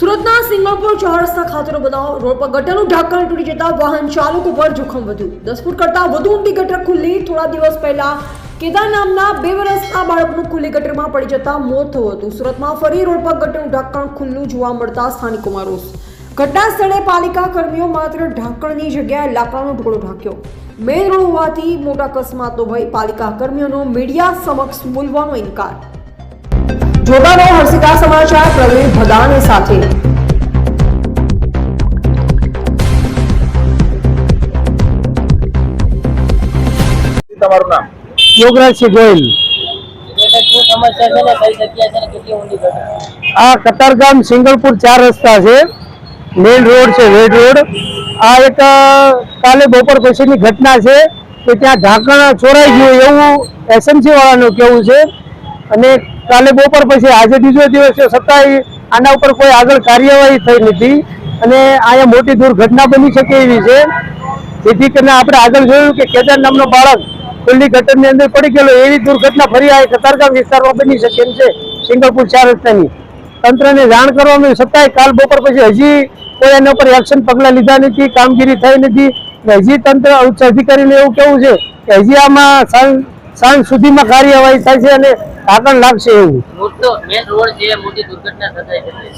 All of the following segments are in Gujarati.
સુરતના સિંગાપુર ચાર રસ્તા ખાતેનો બનાવ. રોડ પર ગટરનું ઢાંકણ તૂટી જતા વાહન ચાલકો પર જોખમ વધ્યું. દસ ફૂટ કરતા વધુ ઊંડી ગટર ખુલ્લી. થોડા દિવસ પહેલા કેદાર નામના બે વર્ષના બાળકનું ખુલ્લી ગટરમાં પડી જતા મોત થયું હતું. સુરતમાં ફરી રોડ પર ગટરનું ઢાંકણ ખુલ્લું જોવા મળતા સ્થાનિકોમાં રોષ. ઘટના સ્થળે પાલિકા કર્મીઓ માત્ર ઢાંકણની જગ્યાએ લાકડાનો ટુકડો ઢાંક્યો. મેઇન રોડ હોવાથી મોટા અકસ્માતનો ભય પાલિકા કર્મીઓનો. મીડિયા સમક્ષ બોલવાનો ઇનકાર. જોડાનો હર્ષિકા સમાચાર પ્રવીણ ભદાણી સાથે. તમારું નામ? યોગરાજસિંહ ગોયલ. આ કતારગામ સિંગલપુર ચાર રસ્તા છે. મેઇન રોડ છે રેડ રોડ. આ એક કાલે બપોર પછીની ઘટના છે કે ત્યાં ઢાંકણ ચોરાઈ ગયું એવું એસએમસી વાળાનું કેવું છે. અને કાલે બપોર પછી આજે બીજો દિવસ છે છતાંય આના ઉપર કોઈ આગળ કાર્યવાહી થઈ નથી. અને અહીંયા મોટી દુર્ઘટના બની શકે એવી છે. જેથી કરીને આપણે આગળ જોયું કે કેદાર નામનો બાળક ખુલ્લી ગટરની અંદર પડી ગયેલો, એવી દુર્ઘટના ફરી આ કતારગામ વિસ્તારમાં બની શકે એમ છે સિંગાપુર ચાર રસ્તાની. તંત્રને જાણ કરવામાં છતાંય કાલ બપોર પછી હજી કોઈ એના ઉપર એક્શન પગલાં લીધા નથી, કામગીરી થઈ નથી. હજી તંત્ર ઉચ્ચ અધિકારીને એવું કેવું છે કે હજી આમાં સાંજ સુધીમાં કાર્યવાહી થાય છે અને ઢાંકણ લાગશે એવું.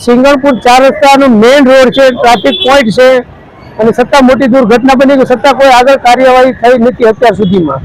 સિંગલપુર ચાર રસ્તાનો મેઇન રોડ છે ટ્રાફિક પોઈન્ટ છે. અને સત્તા મોટી દુર્ઘટના બની ગઈ સત્તા કોઈ આગળ કાર્યવાહી થઈ નથી અત્યાર સુધીમાં.